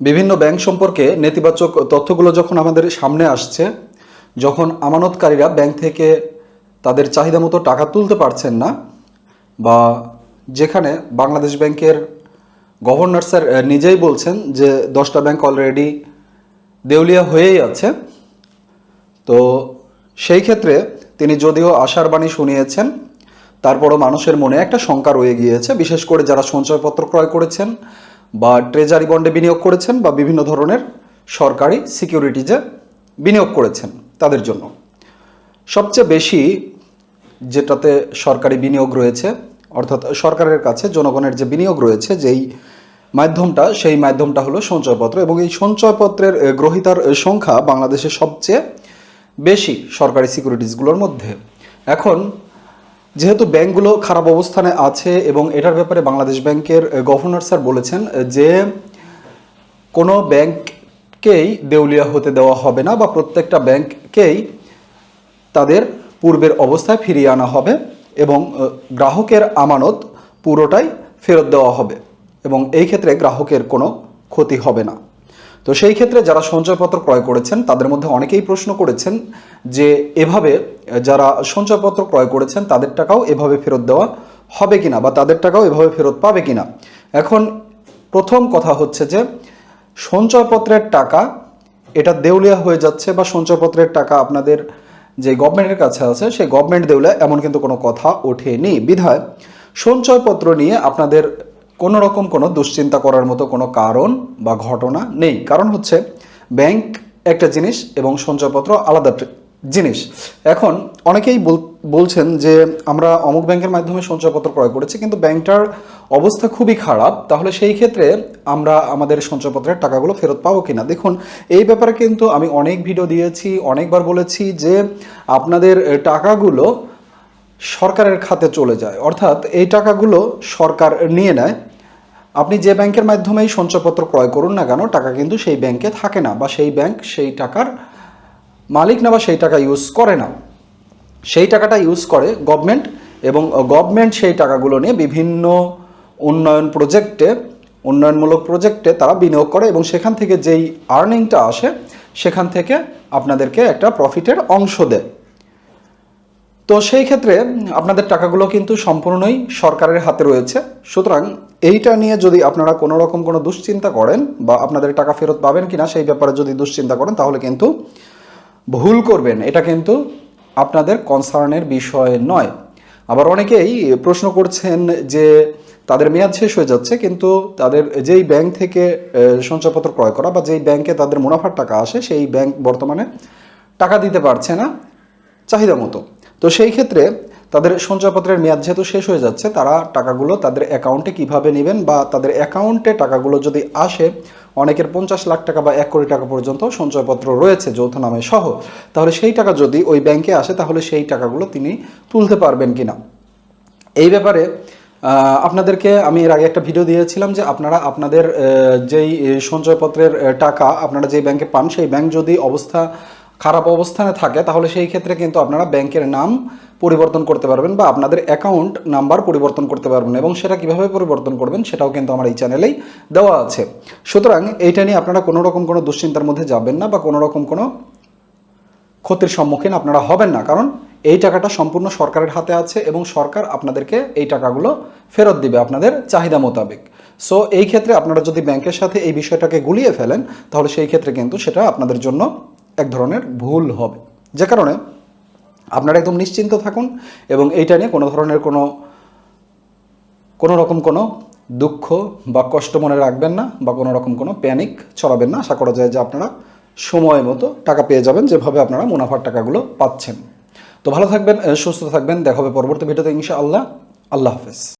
বিভিন্ন ব্যাংক সম্পর্কে নেতিবাচক তথ্যগুলো যখন আমাদের সামনে আসছে, যখন আমানতকারীরা ব্যাংক থেকে তাদের চাহিদা মতো টাকা তুলতে পারছেন না, বা যেখানে বাংলাদেশ ব্যাংকের গভর্নর স্যার নিজেই বলছেন যে দশটা ব্যাংক অলরেডি দেউলিয়া হয়েই আছে। তো সেই ক্ষেত্রে তিনি যদিও আশার বাণী শুনিয়েছেন, তারপরও মানুষের মনে একটা শঙ্কা রয়ে গিয়েছে, বিশেষ করে যারা সঞ্চয়পত্র ক্রয় করেছেন বা ট্রেজারি বন্ডে বিনিয়োগ করেছেন বা বিভিন্ন ধরনের সরকারি সিকিউরিটিজে বিনিয়োগ করেছেন তাদের জন্য। সবচেয়ে বেশি যেটাতে সরকারি বিনিয়োগ রয়েছে, অর্থাৎ সরকারের কাছে জনগণের যে বিনিয়োগ রয়েছে, যেই মাধ্যমটা, সেই মাধ্যমটা হলো সঞ্চয়পত্র এবং এই সঞ্চয়পত্রের গ্রহীতার সংখ্যা বাংলাদেশে সবচেয়ে বেশি সরকারি সিকিউরিটিজগুলোর মধ্যে। এখন যেহেতু ব্যাংকগুলো খারাপ অবস্থানে আছে এবং এটার ব্যাপারে বাংলাদেশ ব্যাংকের গভর্নর স্যার বলেছেন যে কোনো ব্যাংককেই দেউলিয়া হতে দেওয়া হবে না বা প্রত্যেকটা ব্যাংককেই তাদের পূর্বের অবস্থায় ফিরিয়ে আনা হবে এবং গ্রাহকের আমানত পুরোটাই ফেরত দেওয়া হবে এবং এই ক্ষেত্রে গ্রাহকের কোনো ক্ষতি হবে না। তো সেই ক্ষেত্রে যারা সঞ্চয়পত্র ক্রয় করেছেন, তাদের মধ্যে অনেকেই প্রশ্ন করেছেন যে এভাবে, যারা সঞ্চয়পত্র ক্রয় করেছেন, তাদের টাকাও এভাবে ফেরত দেওয়া হবে কিনা বা তাদের টাকাও এভাবে ফেরত পাবে কিনা? এখন প্রথম কথা হচ্ছে যে, সঞ্চয়পত্রের টাকা এটা দেউলিয়া হয়ে যাচ্ছে বা সঞ্চয়পত্রের টাকা আপনাদের যে গভর্নমেন্টের কাছে আছে, সেই গভর্নমেন্ট দেউলিয়া এমন কিন্তু কোনো কথা ওঠেনি। বিধায় সঞ্চয়পত্র নিয়ে আপনাদের কোনো রকম কোনো দুশ্চিন্তা করার মতো কোনো কারণ বা ঘটনা নেই। কারণ হচ্ছে ব্যাংক একটা জিনিস এবং সঞ্চয়পত্র আলাদা জিনিস। এখন অনেকেই বলছেন যে আমরা অমুক ব্যাংকের মাধ্যমে সঞ্চয়পত্র ক্রয় করেছি কিন্তু ব্যাংকটার অবস্থা খুবই খারাপ। তাহলে সেই ক্ষেত্রে আমরা আমাদের সঞ্চয়পত্রের টাকাগুলো ফেরত পাবো কিনা? দেখুন, এই ব্যাপারে কিন্তু আমি অনেক ভিডিও দিয়েছি, অনেকবার বলেছি যে আপনাদের টাকাগুলো সরকারের খাতে চলে যায়। অর্থাৎ এই টাকাগুলো সরকার নিয়ে নেয়। আপনি যে ব্যাংকের মাধ্যমেই সঞ্চয়পত্র ক্রয় করুন না কেন, টাকা কিন্তু সেই ব্যাংকে থাকে না বা সেই ব্যাংক সেই টাকার মালিক না বা সেই টাকা ইউজ করে না। সেই টাকাটা ইউজ করে গভর্নমেন্ট এবং গভর্নমেন্ট সেই টাকাগুলো নিয়ে বিভিন্ন উন্নয়ন প্রজেক্টে, উন্নয়নমূলক প্রজেক্টে তারা বিনিয়োগ করে এবং সেখান থেকে যেই আর্নিংটা আসে, সেখান থেকে আপনাদেরকে একটা প্রফিটের অংশ দেয়। তো সেই ক্ষেত্রে আপনাদের টাকাগুলো কিন্তু সম্পূর্ণই সরকারের হাতে রয়েছে। সুতরাং এইটা নিয়ে যদি আপনারা কোনো রকম কোনো দুশ্চিন্তা করেন বা আপনাদের টাকা ফেরত পাবেন কিনা সেই ব্যাপারে যদি দুশ্চিন্তা করেন, তাহলে কিন্তু ভুল করবেন। এটা কিন্তু আপনাদের কনসার্নের বিষয় নয়। আবার অনেকেই প্রশ্ন করছেন যে তাদের মেয়াদ শেষ হয়ে যাচ্ছে, কিন্তু তাদের যেই ব্যাংক থেকে সঞ্চয়পত্র ক্রয় করা বা যেই ব্যাংকে তাদের মুনাফার টাকা আসে, সেই ব্যাংক বর্তমানে টাকা দিতে পারছে না চাহিদা মতো। তো সেই ক্ষেত্রে তাদের সঞ্চয়পত্রের মেয়াদ যেহেতু শেষ হয়ে যাচ্ছে, তারা টাকাগুলো তাদের অ্যাকাউন্টে কীভাবে নেবেন বা তাদের অ্যাকাউন্টে টাকাগুলো যদি আসে, অনেকের পঞ্চাশ লাখ টাকা বা এক কোটি টাকা পর্যন্ত সঞ্চয়পত্র রয়েছে যৌথ নামে সহ, তাহলে সেই টাকা যদি ওই ব্যাংকে আসে, তাহলে সেই টাকাগুলো তিনি তুলতে পারবেন কিনা? এই ব্যাপারে আপনাদেরকে আমি এর আগে একটা ভিডিও দিয়েছিলাম যে আপনারা আপনাদের যেই সঞ্চয়পত্রের টাকা আপনারা যেই ব্যাংকে পান, সেই ব্যাংক যদি অবস্থা খারাপ অবস্থানে থাকে, তাহলে সেই ক্ষেত্রে কিন্তু আপনারা ব্যাংকের নাম পরিবর্তন করতে পারবেন বা আপনাদের অ্যাকাউন্ট নাম্বার পরিবর্তন করতে পারবেন এবং সেটা কীভাবে পরিবর্তন করবেন সেটাও কিন্তু আমার এই চ্যানেলেই দেওয়া আছে। সুতরাং এইটা নিয়ে আপনারা কোনো রকম কোনো দুশ্চিন্তার মধ্যে যাবেন না বা কোনো রকম কোনো ক্ষতির সম্মুখীন আপনারা হবেন না, কারণ এই টাকাটা সম্পূর্ণ সরকারের হাতে আছে এবং সরকার আপনাদেরকে এই টাকাগুলো ফেরত দিবে আপনাদের চাহিদা মোতাবেক। সো এই ক্ষেত্রে আপনারা যদি ব্যাংকের সাথে এই বিষয়টাকে গুলিয়ে ফেলেন, তাহলে সেই ক্ষেত্রে কিন্তু সেটা আপনাদের জন্য এক ধরনের ভুল হবে। যে কারণে আপনারা একদম নিশ্চিন্ত থাকুন এবং এইটা নিয়ে কোনো ধরনের কোনো কোনো রকম কোনো দুঃখ বা কষ্ট মনে রাখবেন না বা কোনো রকম কোনো প্যানিক ছড়াবেন না। আশা করা যায় যে আপনারা সময় মতো টাকা পেয়ে যাবেন যেভাবে আপনারা মুনাফার টাকাগুলো পাচ্ছেন। তো ভালো থাকবেন সুস্থ থাকবেন। দেখা হবে পরবর্তী ভিডিওতে ইনশাআল্লাহ। আল্লাহ হাফেজ।